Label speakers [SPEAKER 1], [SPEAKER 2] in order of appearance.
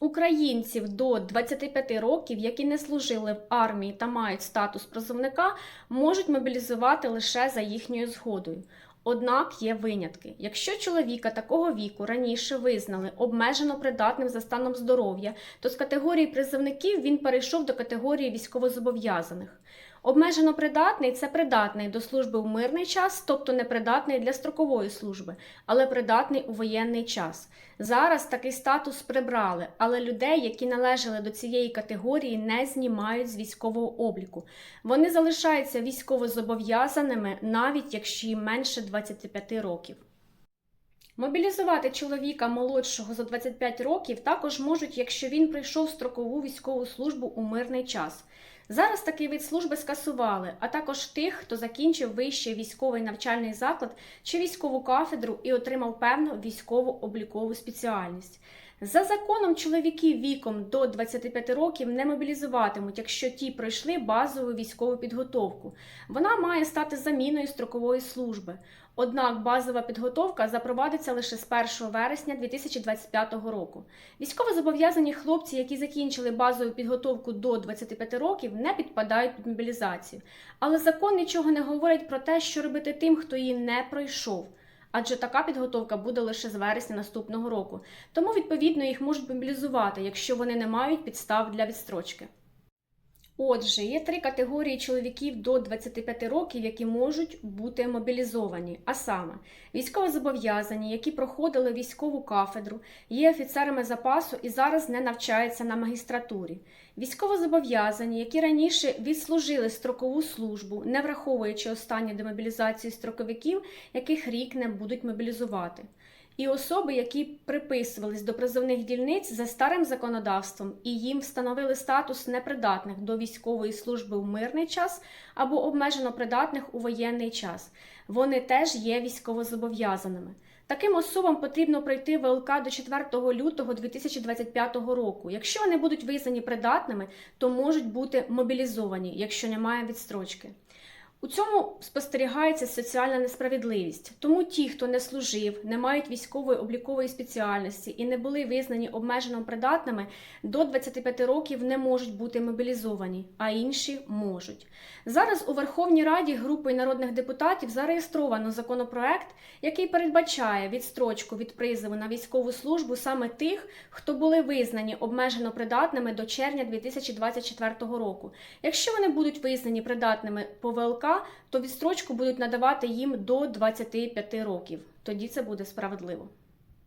[SPEAKER 1] Українців до 25 років, які не служили в армії та мають статус призовника, можуть мобілізувати лише за їхньою згодою. Однак є винятки. Якщо чоловіка такого віку раніше визнали обмежено придатним за станом здоров'я, то з категорії призовників він перейшов до категорії військовозобов'язаних. Обмежено придатний це придатний до служби у мирний час, тобто непридатний для строкової служби, але придатний у воєнний час. Зараз такий статус прибрали, але людей, які належали до цієї категорії, не знімають з військового обліку. Вони залишаються військовозобов'язаними, навіть якщо їм менше 25 років. Мобілізувати чоловіка молодшого за 25 років також можуть, якщо він прийшов строкову військову службу у мирний час. Зараз такий вид служби скасували, а також тих, хто закінчив вищий військовий навчальний заклад чи військову кафедру і отримав певну військово-облікову спеціальність. За законом чоловіки віком до 25 років не мобілізуватимуть, якщо ті пройшли базову військову підготовку. Вона має стати заміною строкової служби. Однак базова підготовка запровадиться лише з 1 вересня 2025 року. Військовозобов'язані хлопці, які закінчили базову підготовку до 25 років, не підпадають під мобілізацію. Але закон нічого не говорить про те, що робити тим, хто її не пройшов. Адже така підготовка буде лише з вересня наступного року. Тому, відповідно, їх можуть мобілізувати, якщо вони не мають підстав для відстрочки. Отже, є три категорії чоловіків до 25 років, які можуть бути мобілізовані. А саме, військовозобов'язані, які проходили військову кафедру, є офіцерами запасу і зараз не навчаються на магістратурі. Військовозобов'язані, які раніше відслужили строкову службу, не враховуючи останню демобілізацію строковиків, яких рік не будуть мобілізувати і особи, які приписувались до призовних дільниць за старим законодавством і їм встановили статус непридатних до військової служби в мирний час або обмежено придатних у воєнний час. Вони теж є військовозобов'язаними. Таким особам потрібно пройти ВЛК до 4 лютого 2025 року. Якщо вони будуть визнані придатними, то можуть бути мобілізовані, якщо немає відстрочки. У цьому спостерігається соціальна несправедливість. Тому ті, хто не служив, не мають військової облікової спеціальності і не були визнані обмежено придатними, до 25 років не можуть бути мобілізовані, а інші можуть. Зараз у Верховній Раді групою народних депутатів зареєстровано законопроект, який передбачає відстрочку від призову на військову службу саме тих, хто були визнані обмежено придатними до червня 2024 року. Якщо вони будуть визнані придатними по ВЛК, то відстрочку будуть надавати їм до 25 років. Тоді це буде справедливо.